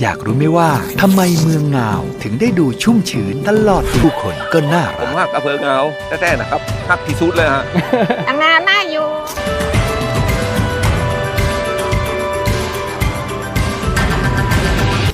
อยากรู้ไหมว่าทำไมเมืองงาวถึงได้ดูชุ่มชื้นตลอดผู้คนก็น่าผรัมกว่าอำเภอเงาแท้ๆนะครับฮักที่สุดเลยฮะตั้งนานน่าอยู่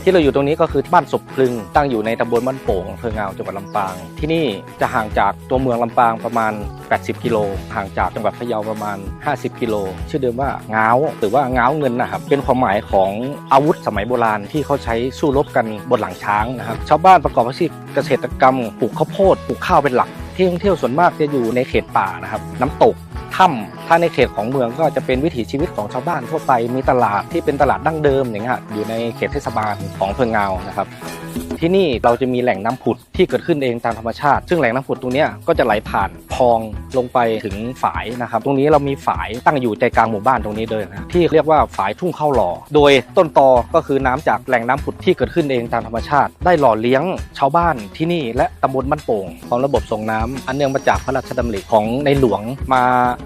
ที่เราอยู่ตรงนี้ก็คือบ้านศพพลึง ตั้งอยู่ในตำบลบ้านโป่งอำเภอเงาจังหวัดลำปาง ที่นี่จะห่างจากตัวเมืองลำปางประมาณ 80 กิโล ห่างจากจังหวัดพะเยาประมาณ 50 กิโล ชื่อเดิมว่าเงาหรือว่าเงาเงินนะครับ เป็นความหมายของอาวุธสมัยโบราณที่เขาใช้สู้รบกันบนหลังช้างนะครับ ชาวบ้านประกอบอาชีพเกษตรกรรม ปลูกข้าวโพด ปลูกข้าวเป็นหลัก ที่ท่องเที่ยวส่วนมากจะอยู่ในเขตป่านะครับ น้ำตก ถ้ำถ้าในเขตของเมืองก็จะเป็นวิถีชีวิตของชาวบ้านทั่วไปมีตลาดที่เป็นตลาดดั้งเดิมอย่างเงี้ยอยู่ในเขตเทศบาลของเพิงเงานะครับ ที่นี่เราจะมีแหล่งน้ำผุดที่เกิดขึ้นเองตามธรรมชาติ ซึ่งแหล่งน้ำผุดตรงนี้ก็จะไหลผ่านคลองลงไปถึงฝายนะครับ ตรงนี้เรามีฝายตั้งอยู่ใจกลางหมู่บ้านตรงนี้เลยนะที่เรียกว่าฝายทุ่งข้าวหล่อ โดยต้นตอก็คือน้ำจากแหล่งน้ำผุดที่เกิดขึ้นเองตามธรรมชาติ ได้หล่อเลี้ยงชาวบ้านที่นี่และตำบลบ้านโป่งของระบบส่งน้ำอันเนื่องมาจากพระราชดำริของในหลวงมา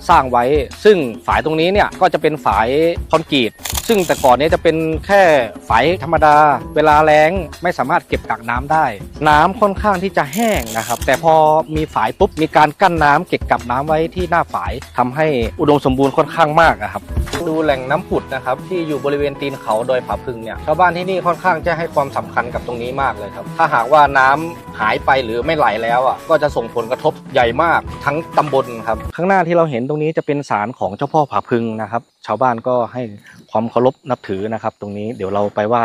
สร้างไว้ ซึ่งฝายตรงนี้เนี่ยก็จะเป็นฝายคอนกรีตซึ่งแต่ก่อนเนี้จะเป็นแค่ฝายธรรมดา เวลาแล้งไม่สามารถเก็บกักน้ำได้ น้ำค่อนข้างที่จะแห้งนะครับ แต่พอมีฝายปุ๊บมีการกั้นน้ำเก็บกักน้ำไว้ที่หน้าฝายทำให้อุดมสมบูรณ์ค่อนข้างมากนะครับดูแหล่งน้ำผุดนะครับที่อยู่บริเวณตีนเขาดอยผาพึ่งเนี่ยชาวบ้านที่นี่ค่อนข้างจะให้ความสำคัญกับตรงนี้มากเลยครับ ถ้าหากว่าน้ำหายไปหรือไม่ไหลแล้วอะก็จะส่งผลกระทบใหญ่มากทั้งตำบลครับ ข้างหน้าที่เราเห็นตรงนี้จะเป็นศาลของเจ้าพ่อผาพึ่งนะครับ ชาวบ้านก็ให้ความเคารพนับถือนะครับ ตรงนี้เดี๋ยวเราไปไหว้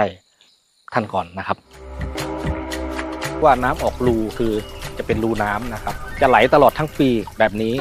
ท่านก่อนนะครับ ว่าน้ำออกรูคือจะเป็นรูน้ำนะครับ จะไหลตลอดทั้งปีแบบนี้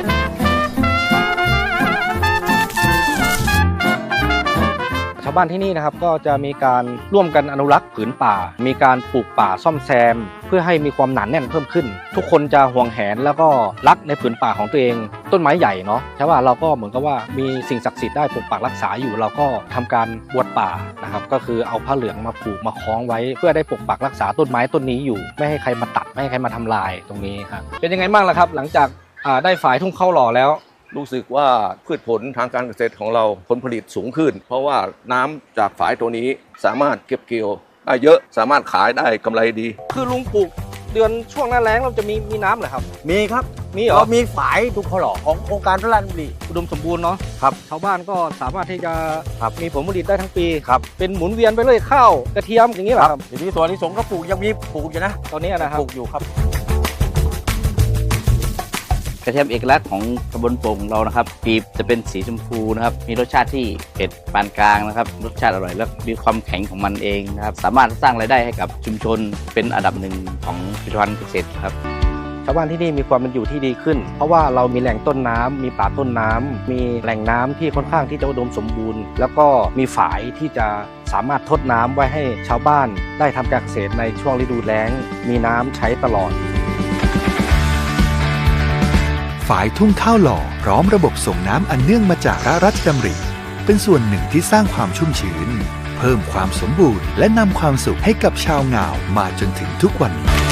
าวบ้านที่นี่นะครับก็จะมีการร่วมกันอนุรักษ์ผืนป่า มีการปลูกป่าซ่อมแซม เพื่อให้มีความหนาแน่นเพิ่มขึ้น ทุกคนจะห่วงแหนแล้วก็รักในผืนป่าของตัวเอง ต้นไม้ใหญ่เนาะใช่ว่าเราก็เหมือนกับว่ามีสิ่งศักดิ์สิทธิ์ได้ปกปักรักษาอยู่เราก็ทำการบวชป่านะครับก็คือเอาผ้าเหลืองมาผูกมาคล้องไว้ เพื่อได้ปกปักรักษาต้นไม้ต้นนี้อยู่ ไม่ให้ใครมาตัดไม่ให้ใครมาทำลายตรงนี้ครับเป็นยังไงบ้างล่ะครับ หลังจากได้ฝายทุ่งเข้าหล่อแล้ว รู้สึกว่าพืชผลทางการเกษตรของเราผลผลิตสูงขึ้น เพราะว่าน้ำจากฝายตัวนี้สามารถเก็บเกี่ยวได้เยอะสามารถขายได้กำไรดี คือลุงปลูกเดือนช่วงหน้าแล้งเราจะมีมีน้ำเหรอครับ มีครับมีเหรอเรามีฝายทุกขอหล่อของโครงการพระราชดำริอุดมสมบูรณ์เนาะครับชาวบ้านก็สามารถที่จะครับมีผลผลิตได้ทั้งปีครับเป็นหมุนเวียนไปเลยข้าวกระเทียมอย่างนี้เหรอครับทีนี้ส่วนที่สงก็ปลูกยังมีปลูกอยู่นะตอนนี้นะครับปลูกอยู่ครับ กระเทียมเอกลักษณ์ของตำบลโป่งเรานะครับปีบจะเป็นสีชมพูนะครับ มีรสชาติที่เผ็ดปานกลางนะครับ รสชาติอร่อยและมีความแข็งของมันเองนะครับ สามารถสร้างรายได้ให้กับชุมชนเป็นอันดับหนึ่งของผลิตภัณฑ์เกษตรครับชาวบ้านที่นี่มีความเป็นอยู่ที่ดีขึ้น เพราะว่าเรามีแหล่งต้นน้ำมีป่าต้นน้ำมีแหล่งน้ำที่ค่อนข้างที่จะอุดมสมบูรณ์ แล้วก็มีฝายที่จะสามารถทดน้ำไว้ให้ชาวบ้านได้ทำการเกษตรในช่วงฤดูแล้ง มีน้ำใช้ตลอดายทุ่งข้าวหล่อพร้อมระบบส่งน้ำอันเนื่องมาจากพระราชดำริ เป็นส่วนหนึ่งที่สร้างความชุ่มชื้น เพิ่มความสมบูรณ์และนำความสุขให้กับชาวงาวมาจนถึงทุกวันนี้